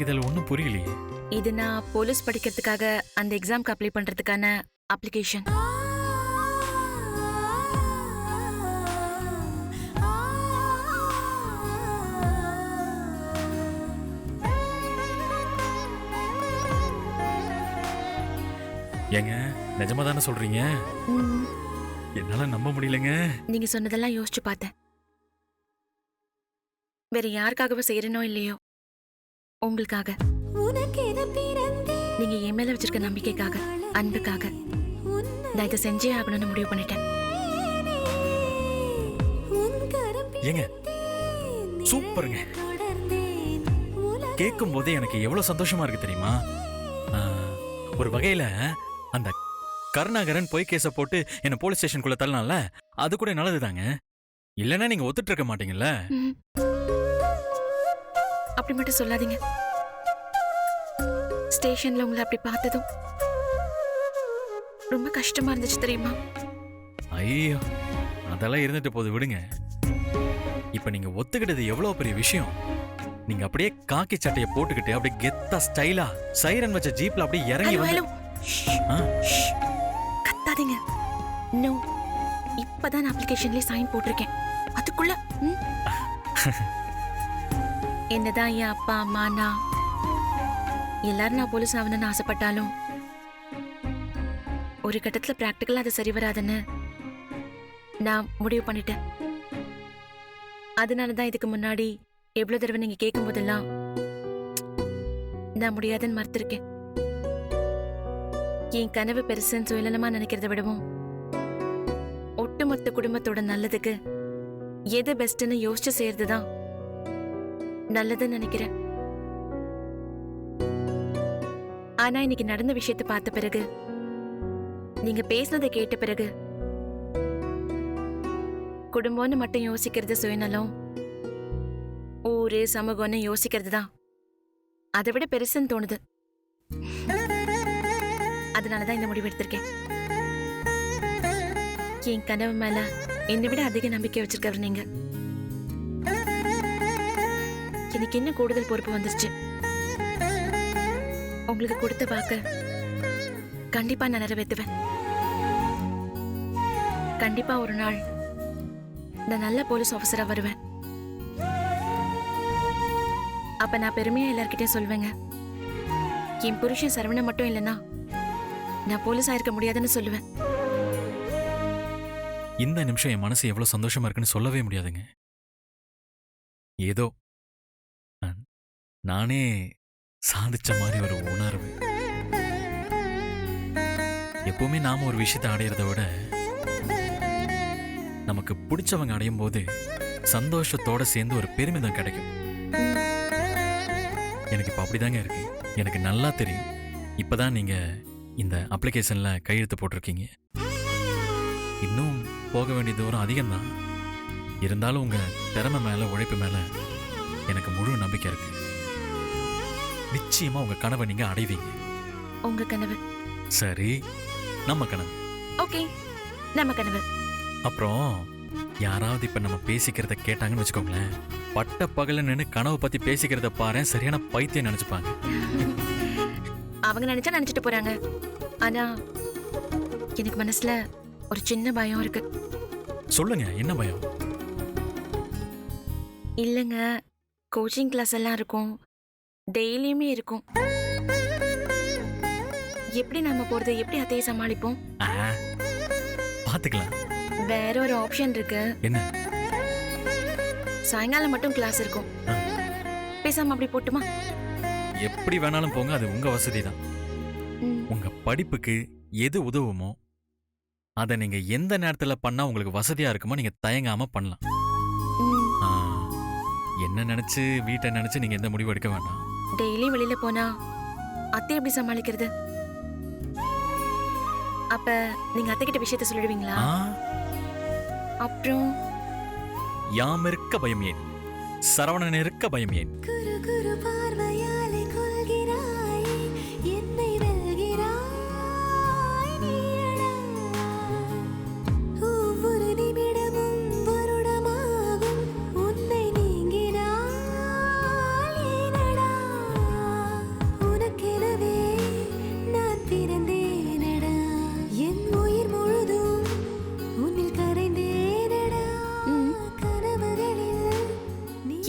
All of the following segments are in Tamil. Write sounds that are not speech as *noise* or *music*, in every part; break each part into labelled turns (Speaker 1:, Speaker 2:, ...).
Speaker 1: எனக்கு இதில் ஒன்றும் புரியலையே.
Speaker 2: இது நான் போலீஸ் படிக்கிறதுக்காக அந்த எக்ஸாம்க்கு அப்ளை பண்றதுக்கான அப்ளிகேஷன்
Speaker 1: ஏங்க நிஜமா தானே சொல்றீங்க?
Speaker 2: ம்,
Speaker 1: என்னால நம்ப முடியலங்க.
Speaker 2: நீங்க சொன்னதெல்லாம் யோசிச்சு பார்த்தேன். வேற யாருக்காகவோ செய்யறனோ இல்லையோ? உங்களுக்காக. நீங்க என் மேல வச்சிருக்க நம்பிக்கைக்காக அன்புக்காக. நான் இதை செஞ்சே ஆகணும்னு முடிவு பண்ணிட்டேன்.
Speaker 1: ஏங்க சூப்பருங்க. கேட்கும் போதே எனக்கு எவ்வளவு சந்தோஷமா இருக்கு தெரியுமா? ஒரு வகையில அந்த கருணாகரன் பொய் கேஸ போட்டு என்ன போலீஸ் ஸ்டேஷனுக்குள்ள தள்ளனால அது கூட நல்லதுதாங்க. இல்லைன்னா நீங்க ஒத்துட்டு இருக்க மாட்டீங்கல்ல.
Speaker 2: அப்படி மட்டும் சொல்லாதீங்க. ஸ்டேஷன்ல உங்களை அப்படி பார்த்ததும் ரொம்ப கஷ்டமா இருந்துச்சு தெரியுமா?
Speaker 1: ஐயோ அதெல்லாம் இருந்துட்டு போது விடுங்க. இப்ப நீங்க ஒத்துக்கிட்டது எவ்வளவு பெரிய விஷயம்? நீங்க அப்படியே காக்கி சட்டையை போட்டுக்கிட்டு அப்படியே கெத்தா ஸ்டைலா சைரன் வச்ச ஜீப்ல அப்படியே இறங்கி வந்து.
Speaker 2: கத்தாதீங்க. நோ இப்பதான் அப்ளிகேஷன்லயே சைன் போட்டிருக்கேன். அதுக்குள்ள? *laughs* என்னதான் என் அப்பா அம்மா நான் எல்லாரும் நான் போலீஸ் ஆகணும்னு ஆசைப்பட்டாலும் ஒரு கட்டத்தில் ப்ராக்டிக்கலாக அது சரி வராதுன்னு நான் முடிவு பண்ணிட்டேன். அதனால தான் இதுக்கு முன்னாடி எவ்வளவு தடவை நீங்க கேட்கும் போதெல்லாம் நான் முடியாதுன்னு மறுத்திருக்கேன். என் கனவு பெருசுன்னு சுயநலமாக நினைக்கிறத விடவும் ஒட்டுமொத்த குடும்பத்தோட நல்லதுக்கு எது பெஸ்ட்டுன்னு யோசிச்சு செய்யறது தான் நல்லதுன்னு நினைக்கிறேன். ஆனா இன்னைக்கு நடந்த விஷயத்தை பார்த்த பிறகு நீங்க பேசினதை கேட்ட பிறகு குடும்பம்னு மட்டும் யோசிக்கிறது சுயநலம். ஊரு சமூகம்னு யோசிக்கிறது தான். அதை விட பெருசுன்னு தோணுது. அதனாலதான் இந்த முடிவு எடுத்திருக்கேன். என் கனவு மேல என்னை விட அதிக நம்பிக்கை வச்சிருக்கவர் நீங்க. இன்னைக்கு என்ன கூடுதல் பொறுப்பு வந்துருச்சு? உங்களுக்கு கொடுத்த வாக்க கண்டிப்பா நான் நிறைவேற்றுவேன். கண்டிப்பா ஒரு நாள் நான் நல்ல போலீஸ் ஆஃபீஸரா வருவேன். அப்ப நான் பெருமையா எல்லார்கிட்டயும் சொல்வேங்க. என் புருஷன் சரவணன் மட்டும் இல்லைன்னா நான் போலீஸ் ஆயிருக்க முடியாதுன்னு சொல்லுவேன்.
Speaker 1: இந்த நிமிஷம் என் மனசு எவ்வளவு சந்தோஷமா இருக்குன்னு சொல்லவே முடியாதுங்க. ஏதோ நான்- நானே சாதிச்ச மாதிரி ஒரு உணர்வு. எப்பவுமே நாம ஒரு விஷயத்தை அடையிறத விட நமக்கு பிடிச்சவங்க அடையும் போது சந்தோஷத்தோட சேர்ந்து ஒரு பெருமிதம் கிடைக்கும். எனக்கு இப்ப அப்படிதாங்க இருக்கு. எனக்கு நல்லா தெரியும். இப்பதான் நீங்க இந்த அப்ளிகேஷன்ல கையெழுத்து போட்டிருக்கீங்க. இன்னும் போக வேண்டிய தூரம் அதிகம்தான். இருந்தாலும் உங்க திறமை மேல உழைப்பு மேல எனக்கு முழு நம்பிக்கை இருக்கு. நிச்சயமா உங்க கனவை நீங்க அடைவீங்க.
Speaker 2: உங்க கனவு.
Speaker 1: சரி நம்ம கனவு.
Speaker 2: ஓகே நம்ம கனவு.
Speaker 1: அப்புறம் யாராவது இப்ப நம்ம பேசிக்கிறத கேட்டாங்கன்னு வச்சுக்கோங்களேன். பட்ட பகல நின்னு கனவு பத்தி பேசிக்கிறத பாரு சரியான பைத்தியம் நினைச்சுப்பாங்க.
Speaker 2: அவங்க நினைச்சா நினைச்சிட்டு போறாங்க. ஆனா எனக்கு மனசுல ஒரு சின்ன பயம் இருக்கு.
Speaker 1: சொல்லுங்க என்ன பயம்?
Speaker 2: இல்லைங்க கோச்சிங் கிளாஸ் எல்லாம் இருக்கும். டெய்லியுமே இருக்கும். எப்படி நம்ம போறது? எப்படி அத்தையை சமாளிப்போம்?
Speaker 1: பாத்துக்கலாம்.
Speaker 2: வேற ஒரு ஆப்ஷன் இருக்கு.
Speaker 1: என்ன?
Speaker 2: சாயங்காலம் மட்டும் கிளாஸ் இருக்கும். பேசாம அப்படி போட்டுமா?
Speaker 1: எப்படி வேணாலும் போங்க அது உங்க வசதி தான் உங்க படிப்புக்கு எது உதவுமோ அதை நீங்க எந்த நேரத்துல பண்ணா உங்களுக்கு வசதியா இருக்குமோ நீங்க தயங்காம பண்ணலாம். என்ன நினைச்சு வீட்டை நினைச்சு நீங்க எந்த முடிவு எடுக்க வேண்டாம்
Speaker 2: டெய்லி வெளியில போனா அத்தை எப்படி சமாளிக்கிறது? அப்ப நீங்க அத்தை கிட்ட விஷயத்த சொல்லிடுவீங்களா? அப்புறம்?
Speaker 1: யாம் இருக்க பயம் ஏன்? சரவணன் இருக்க பயம் ஏன்?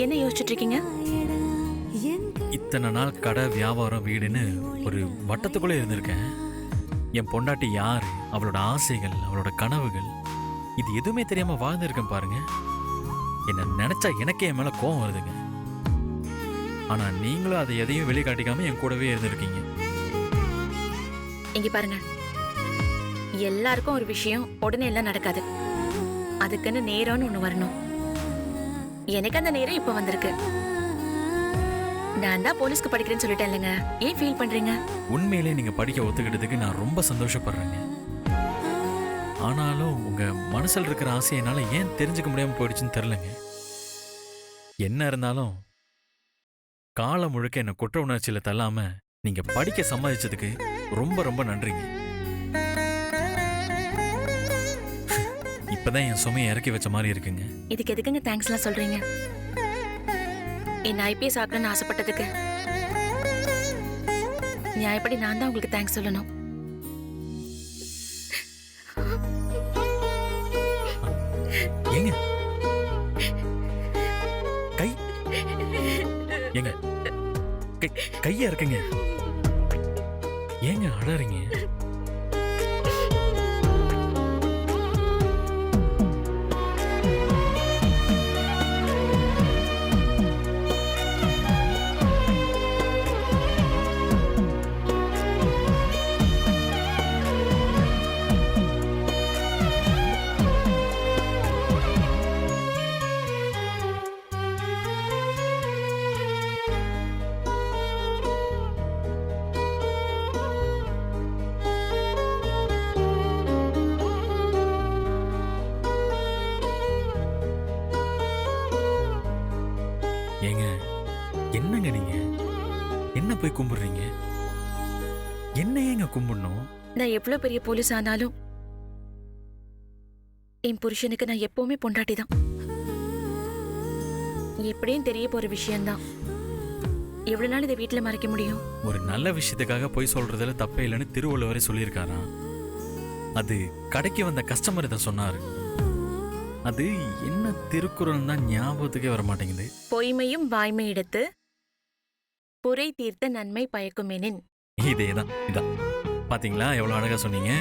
Speaker 3: என்ன
Speaker 2: யோசிச்சுட்டு இருக்கீங்க
Speaker 1: இத்தனை நாள் கடை வியாபாரம் வீடுன்னு ஒரு வட்டத்துக்குள்ளே இருந்திருக்கேன். என் பொண்டாட்டி யார் அவளோட ஆசைகள் அவளோட கனவுகள் இது எதுவுமே தெரியாம வாழ்ந்திருக்கேன் பாருங்க. என்ன நினைச்சா எனக்கே என் மேல கோவம் வருதுங்க. ஆனா நீங்களும் அதை எதையும் வெளிக்காட்டிக்காம என் கூடவே இருந்திருக்கீங்க.
Speaker 2: இங்க பாருங்க. எல்லாருக்கும் ஒரு விஷயம் உடனே எல்லாம் நடக்காது. அதுக்குன்னு நேரம்னு ஒண்ணு வரணும். எனக்கு அந்த நேரம் இப்ப வந்திருக்கு. நான் தான் போலீஸ்க்கு படிக்கிறேன்னு சொல்லிட்டேன் இல்லைங்க ஏன் ஃபீல் பண்றீங்க?
Speaker 1: உண்மையிலே நீங்க படிக்க ஒத்துக்கிட்டதுக்கு நான் ரொம்ப சந்தோஷப்படுறேங்க. ஆனாலும் உங்க மனசில் இருக்கிற ஆசையை என்னால ஏன் தெரிஞ்சுக்க முடியாம போயிடுச்சுன்னு தெரிலங்க. என்ன இருந்தாலும் காலம் முழுக்க என்னை குற்ற உணர்ச்சியில தள்ளாம நீங்க படிக்க சம்மதிச்சதுக்கு ரொம்ப ரொம்ப நன்றிங்க. இப்பதான் என் சுமையை இறக்கி வச்ச மாதிரி இருக்குங்க.
Speaker 2: இதுக்கு எதுக்குங்க தேங்க்ஸ்லாம் சொல்றீங்க? என்ன ஐபிஎஸ் ஆக்கணும்னு ஆசைப்பட்டதுக்கு. நியாயப்படி நான் தான் உங்களுக்கு தேங்க்ஸ் சொல்லணும்.
Speaker 1: ஏங்க. கை. ஏங்க. கையா இருக்குங்க. ஏங்க அழறீங்க
Speaker 2: நான் எவ்வளவு பெரிய போலீஸ் ஆனாலும் என் புருஷனுக்கு நான் எப்பவுமே பொண்டாட்டி தான் எப்படியும் தெரிய போற விஷயம்தான். எவ்வளவு நாள் இதை வீட்டுல மறைக்க முடியும்?
Speaker 1: ஒரு நல்ல விஷயத்துக்காக போய் சொல்றதுல தப்பே இல்லைன்னு திருவள்ளுவரே சொல்லியிருக்காராம் அது கடைக்கு வந்த கஸ்டமர் இதை சொன்னாரு. அது என்ன திருக்குறள் தான் ஞாபகத்துக்கே வர மாட்டேங்குது.
Speaker 2: பொய்மையும் வாய்மை எடுத்து புரை தீர்த்த நன்மை பயக்குமெனின்
Speaker 1: இதேதான் இதான். பாத்தீங்களா? எவ்வளவு அழகா சொன்னீங்க.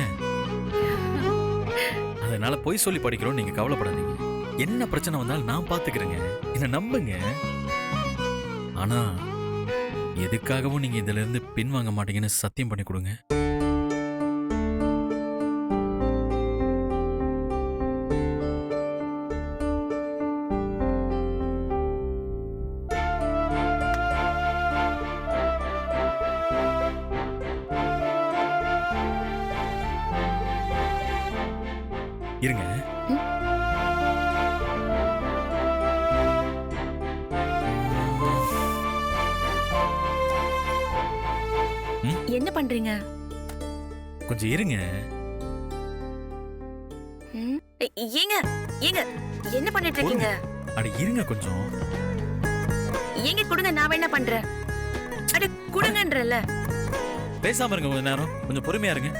Speaker 1: அதனால பொய் சொல்லி படிக்கிறோம் நீங்க கவலைப்படாதீங்க. என்ன பிரச்சனை வந்தாலும் நான் பார்த்துக்கிறேங்க என்னை நம்புங்க. ஆனா எதுக்காகவும் நீங்க இதுல இருந்து பின்வாங்க மாட்டீங்கன்னு சத்தியம் பண்ணி கொடுங்க. கொஞ்சம் இருங்க.
Speaker 2: ஏங்க ஏங்க என்ன பண்ணிட்டு இருக்கீங்க
Speaker 1: அட இருங்க கொஞ்சம்.
Speaker 2: ஏங்க கொடுங்க நான் வேணா பண்றேன். அட கொடுங்கன்றல
Speaker 1: பேசாம இருங்க கொஞ்ச நேரம். கொஞ்சம் பொறுமையா இருங்க.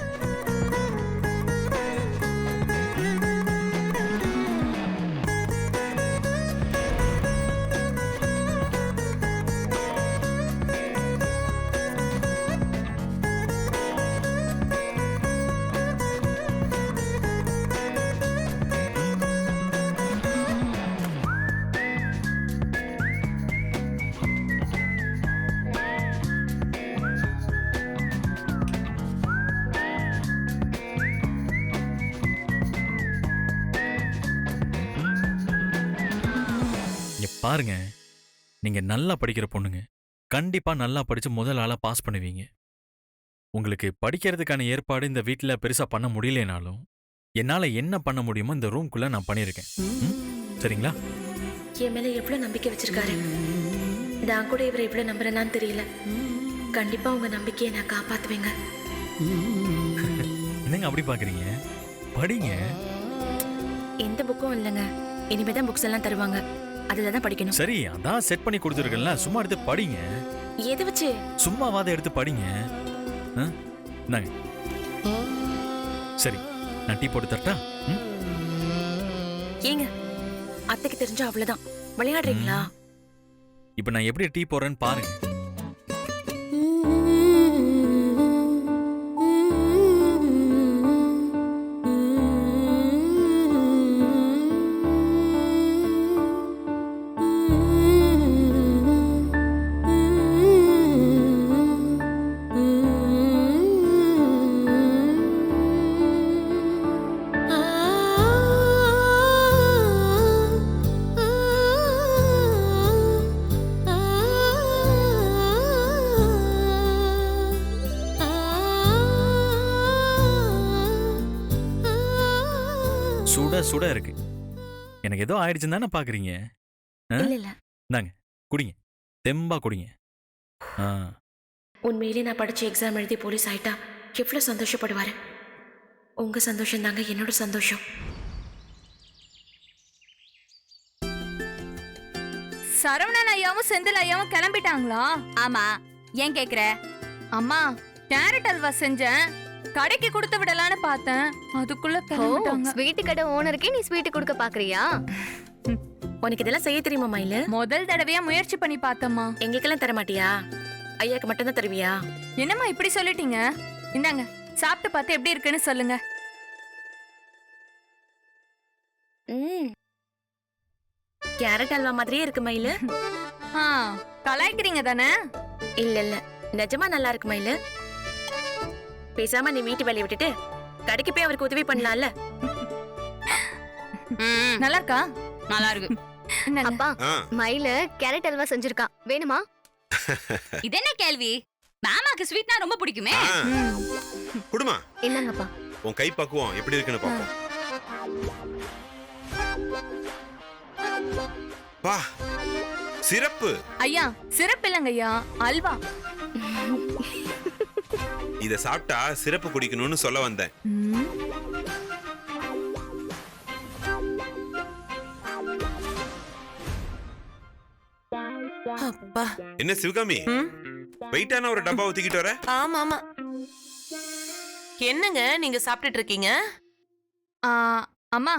Speaker 1: பாருங்க. நீங்க நல்லா படிக்கிற பொண்ணுங்க. கண்டிப்பா நல்லா படிச்சு முதல் ஆளா பாஸ் பண்ணுவீங்க. உங்களுக்கு படிக்கிறதுக்கான ஏற்பாடு இந்த வீட்ல பெருசா பண்ண முடியலனாலும் என்னால என்ன பண்ண முடியுமோ இந்த ரூம்குள்ள நான் பண்ணியிருக்கேன்? சரிங்களா?
Speaker 2: என் மேல எவ்வளவு நம்பிக்கை வச்சிருக்காரு? நான் கூட இவரை எவ்வளவு நம்புறேனான்னு தெரியல. கண்டிப்பா உங்க நம்பிக்கையை நான் காப்பாத்துவேங்க. *laughs*
Speaker 1: என்னங்க அப்படி பாக்குறீங்க? படிங்க.
Speaker 2: எந்த புக்கும் இல்லைங்க. இனிமே தான் புக்ஸ் எல்லாம் தருவாங்க. அதுல தான் படிக்கணும்.
Speaker 1: சரி அதான் செட் பண்ணி கொடுத்துருக்கேன்ல. சும்மா எடுத்து படிங்க.
Speaker 2: எதை வச்சு?
Speaker 1: சும்மாவாத எடுத்து படிங்க. ஆ? இந்தாங்க. சரி நான் டீ போட்டு தரட்டா?
Speaker 2: ஏங்க அத்தைக்கு தெரிஞ்சா அவ்வளவுதான். விளையாடுறீங்களா?
Speaker 1: இப்போ நான் எப்படி டீ போடுறேன்னு பாருங்க. சுட இருக்கு. எனக்கு ஏதோ ஆயிடுச்சுன்னு தானே பார்க்குறீங்க
Speaker 2: இல்ல இல்ல.
Speaker 1: குடிங்க. தெம்பா குடிங்க. ஆ.
Speaker 2: உண்மையிலே நான் படிச்ச எக்ஸாம் எழுதி போலீஸ் ஆயிட்டா எவ்வளவு சந்தோஷப்படுவாரு? உங்க சந்தோஷம் தாங்க என்னோட சந்தோஷம்.
Speaker 4: சரவணன் ஐயாவும் செந்தில் ஐயாவும் கிளம்பிட்டாங்களா?
Speaker 5: ஆமா. ஏன் கேக்குற?
Speaker 4: அம்மா கேரட் அல்வா செஞ்சேன். கடைக்கு கொடுத்து விடலான்னு பார்த்தேன். அதுக்குள்ள கிளம்பிட்டாங்க.
Speaker 5: ஸ்வீட் கடை ஓனருக்கே நீ ஸ்வீட் கொடுக்க பாக்குறியா
Speaker 2: உனக்கு இதெல்லாம் செய்ய தெரியுமா மயிலு?
Speaker 4: முதல் தடவையா முயற்சி பண்ணி பார்த்தம்மா.
Speaker 2: எங்களுக்கெல்லாம் தர மாட்டியா? ஐயாக்கு மட்டும்தான் தருவியா?
Speaker 4: என்னம்மா இப்படி சொல்லிட்டீங்க? இந்தாங்க சாப்பிட்டு பார்த்து எப்படி இருக்குன்னு சொல்லுங்க.
Speaker 2: கேரட் அல்வா மாதிரியே இருக்கு மயிலு.
Speaker 4: கலாய்க்கிறீங்க தானே?
Speaker 2: இல்ல இல்ல. நிஜமா நல்லா இருக்கு மயிலு. பேசாம நீ வீட்டு வேலையை விட்டுட்டு கடைக்கு போய் அவருக்கு உதவி பண்ணலாம்ல? *laughs*
Speaker 4: நல்லா இருக்கா?
Speaker 5: நல்லா இருக்கு. அப்பா மயில கேரட் அல்வா செஞ்சிருக்கா வேணுமா? *laughs*
Speaker 6: இது என்ன கேள்வி? மாமாக்கு ஸ்வீட்னா ரொம்ப பிடிக்குமே.
Speaker 7: குடுமா.
Speaker 5: என்னங்கப்பா
Speaker 7: உன் கை பக்குவம் எப்படி இருக்குன்னு பாப்போம். வா சிறப்பு.
Speaker 4: ஐயா சிறப்பு இல்லைங்க ஐயா அல்வா.
Speaker 7: இத சாப்பிட்டா சிறப்பு குடிக்கணும்னு சொல்ல வந்தேன்.
Speaker 8: அப்பா.
Speaker 7: என்ன சிவகாமி? வெயிட்டான ஒரு டப்பா ஊத்திக்கிட்டு வர?
Speaker 8: ஆமா ஆமா என்னங்க நீங்க சாப்பிட்டுட்டு இருக்கீங்க?
Speaker 4: ஆ, அம்மா.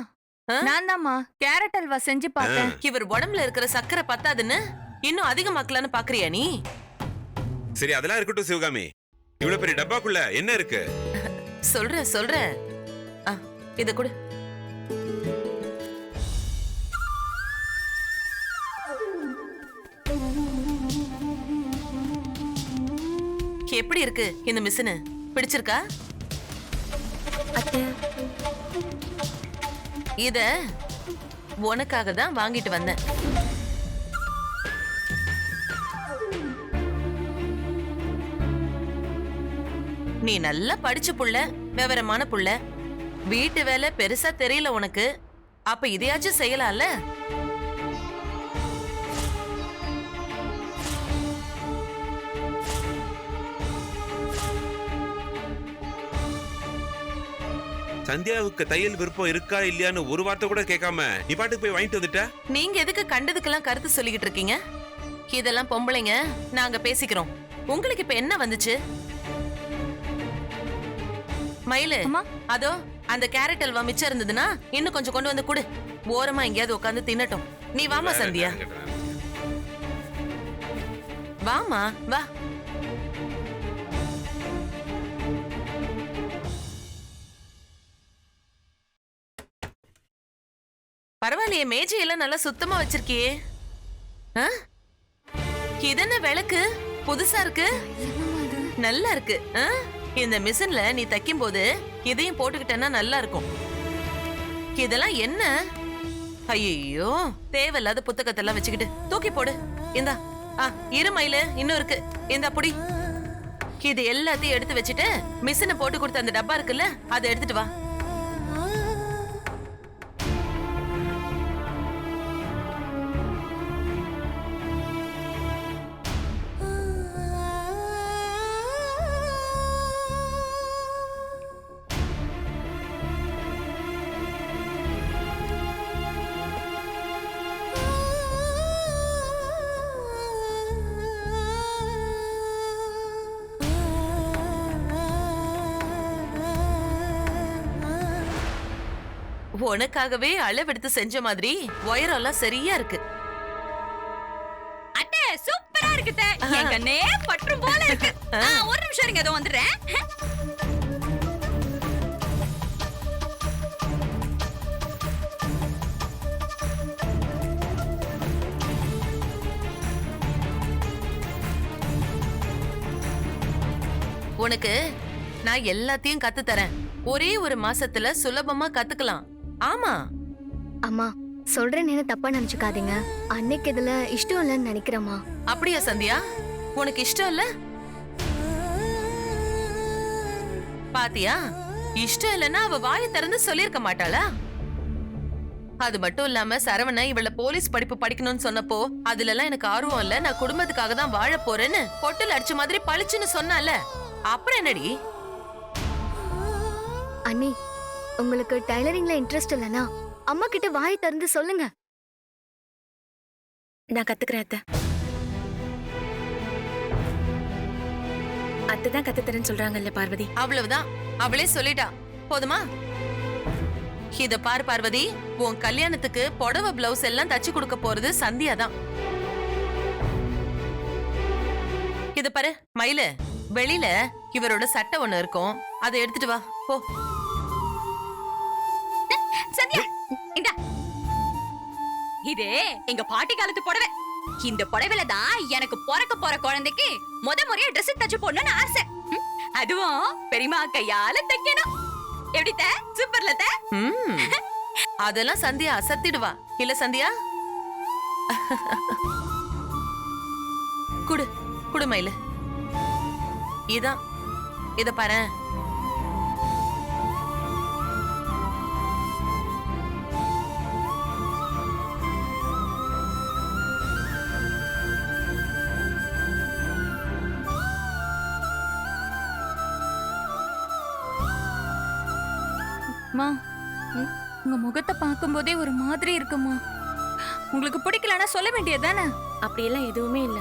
Speaker 8: ஆ?
Speaker 4: நான் தாம்மா கேரட் அல்வா செஞ்சு பார்த்தேன்.
Speaker 8: இவர் உடம்புல இருக்கிற சக்கரை பத்தாதுன்னு இன்னும் அதிகமாக்கலான்னு பாக்குறியா நீ?
Speaker 7: சரி அதெல்லாம் இருக்கட்டும் சிவகாமி. இவ்வளவு பெரிய டப்பாக்குள்ள என்ன இருக்கு?
Speaker 8: சொல்றேன் சொல்றேன். ஆ, இத கொடு. எப்படி இருக்கு இந்த மிஷினு பிடிச்சிருக்கா?
Speaker 2: அத்தை.
Speaker 8: இத உனக்காக தான் வாங்கிட்டு வந்தேன். நீ நல்லா படிச்ச புள்ள விவரமான புள்ள. வீட்டு வேலை பெருசா தெரியல உனக்கு. அப்ப இதையாச்சும் செய்யலாம்ல?
Speaker 7: சந்தியாவுக்கு தையல் விருப்பம் இருக்கா இல்லையான்னு ஒரு வார்த்தை கூட கேட்காம நீ பாட்டுக்கு போய் வாங்கிட்டு வந்துட்ட?
Speaker 8: நீங்க எதுக்கு கண்டதுக்கெல்லாம் கருத்து சொல்லிக்கிட்டு இருக்கீங்க? இதெல்லாம் பொம்பளைங்க நாங்க பேசிக்கிறோம். உங்களுக்கு இப்ப என்ன வந்துச்சு? மயிலு
Speaker 4: அம்மா.
Speaker 8: அதோ அந்த கேரட் அல்வா மிச்சம் இருந்ததுன்னா இன்னும் கொஞ்சம் கொண்டு வந்து கொடு. ஓரமா எங்கேயாவது உட்காந்து தின்னட்டும். நீ வாமா சந்தியா. வாமா வா. பரவாயில்லையே மேஜையெல்லாம் நல்லா சுத்தமா வச்சிருக்கியே. ஆ? இதென்ன விளக்கு? புதுசா இருக்கு? நல்லா இருக்கு. ஆ? இந்த மிஷின்ல நீ தைக்கும் போது இதையும் போட்டுக்கிட்டேன்னா நல்லா இருக்கும் இதெல்லாம் என்ன? ஐயோ தேவையில்லாத புத்தகத்தெல்லாம் வச்சுக்கிட்டு. தூக்கி போடு. இந்தா. ஆ இரு இன்னும் இருக்கு. இந்தா புடி. இது எல்லாத்தையும் எடுத்து வச்சுட்டு மிஷினை போட்டு கொடுத்த அந்த டப்பா இருக்குல்ல அதை எடுத்துட்டு வா. உனக்காகவே அளவெடுத்து செஞ்ச மாதிரி ஒயரெல்லாம் சரியா இருக்கு.
Speaker 6: அத்தை. கண்ணே பற்றும் போல இருக்கு. ஆ, ஒரு நிமிஷம் இருங்க அதோ வந்துடுறேன்.
Speaker 8: உனக்கு நான் எல்லாத்தையும் கத்து தரேன் ஒரே ஒரு மாசத்துல சுலபமா கத்துக்கலாம். ஆமா.
Speaker 5: அம்மா சொல்றேன்னு தப்பா நினைச்சுக்காதீங்க. அன்னைக்கு இதுல இஷ்டம் இல்லைன்னு நினைக்கிறேம்மா.
Speaker 8: அப்படியா சந்தியா? உனக்கு இஷ்டம் இல்ல? பாத்தியா? இஷ்டம் இல்லைன்னா அவ வாயை திறந்து சொல்லியிருக்க மாட்டாளா? அது மட்டும் இல்லாம சரவண இவள போலீஸ் படிப்பு படிக்கணும்னு சொன்னப்போ அதுல எல்லாம் எனக்கு ஆர்வம் இல்ல. நான் குடும்பத்துக்காக தான் வாழ போறேன்னு பொட்டில் அடிச்ச மாதிரி பளிச்சுன்னு சொன்னால. அப்புறம் என்னடி?
Speaker 5: அண்ணி உங்களுக்கு டைலரிங்ல இன்ட்ரெஸ்ட் இல்லைன்னா அம்மா கிட்ட வாய் திறந்து சொல்லுங்க.
Speaker 2: நான் கத்துக்கிறேன் அத்தை. அத்தை தான் கத்துத்தரேன்னு சொல்றாங்கல்ல பார்வதி.
Speaker 8: அவ்வளவுதான். அவளே சொல்லிட்டா. போதுமா? இத பார் பார்வதி. உன் கல்யாணத்துக்கு புடவை பிளவுஸ் எல்லாம் தச்சு கொடுக்க போறது சந்தியா தான் இது பாரு மயிலு. வெளியில இவரோட சட்டை ஒண்ணு இருக்கும். அதை எடுத்துட்டு வா. போ.
Speaker 6: சந்தியா இந்தா. இது எங்க பாட்டி காலத்து புடவை. இந்த புடவைல தான் எனக்கு பிறக்க போற குழந்தைக்கு முத முறையா Dress தச்சு போடணும்னு ஆசை. அதுவும் பெரியமா கையால தைக்கணும். எப்படி த? சூப்பர்ல த. *laughs*
Speaker 8: அதெல்லாம் சந்தியா அசத்திடுவா. இல்ல சந்தியா? குடு குடு மயிலு. இதான். இத பாரு
Speaker 4: பார்க்கும்போதே ஒரு மாதிரி இருக்குமா? உங்களுக்கு பிடிக்கலன்னா சொல்ல வேண்டியதுதானே
Speaker 2: அப்படியெல்லாம் எதுவுமே இல்ல.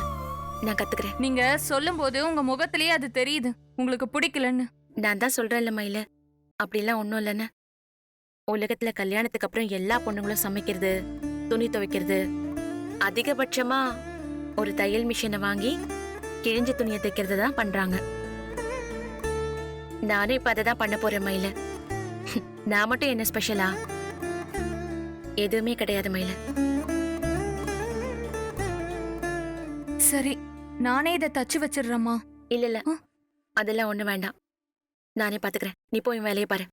Speaker 2: நான் கத்துக்கிறேன்.
Speaker 4: நீங்க சொல்லும்போது உங்க முகத்திலேயே அது தெரியுது. உங்களுக்கு பிடிக்கலன்னு.
Speaker 2: நான் தான் சொல்றேன்ல மயில. அப்படிலாம் ஒன்றும் இல்லைன்னு. உலகத்துல கல்யாணத்துக்கு அப்புறம் எல்லா பொண்ணுங்களும் சமைக்கிறது துணி துவைக்கிறது அதிகபட்சமா ஒரு தையல் மிஷினை வாங்கி கிழிஞ்ச துணியை தைக்கிறது தான் பண்றாங்க. நானும் இப்ப அதை தான் பண்ண போறேன் மயில. *laughs* நான் மட்டும் என்ன ஸ்பெஷலா எதுவுமே கிடையாது மயில.
Speaker 4: சரி நானே இதை தச்சு வச்சிடுறேம்மா.
Speaker 2: இல்ல இல்ல. அதெல்லாம் ஒண்ணு வேண்டாம். நானே பாத்துக்கிறேன். நீ போய் வேலையை பாரு.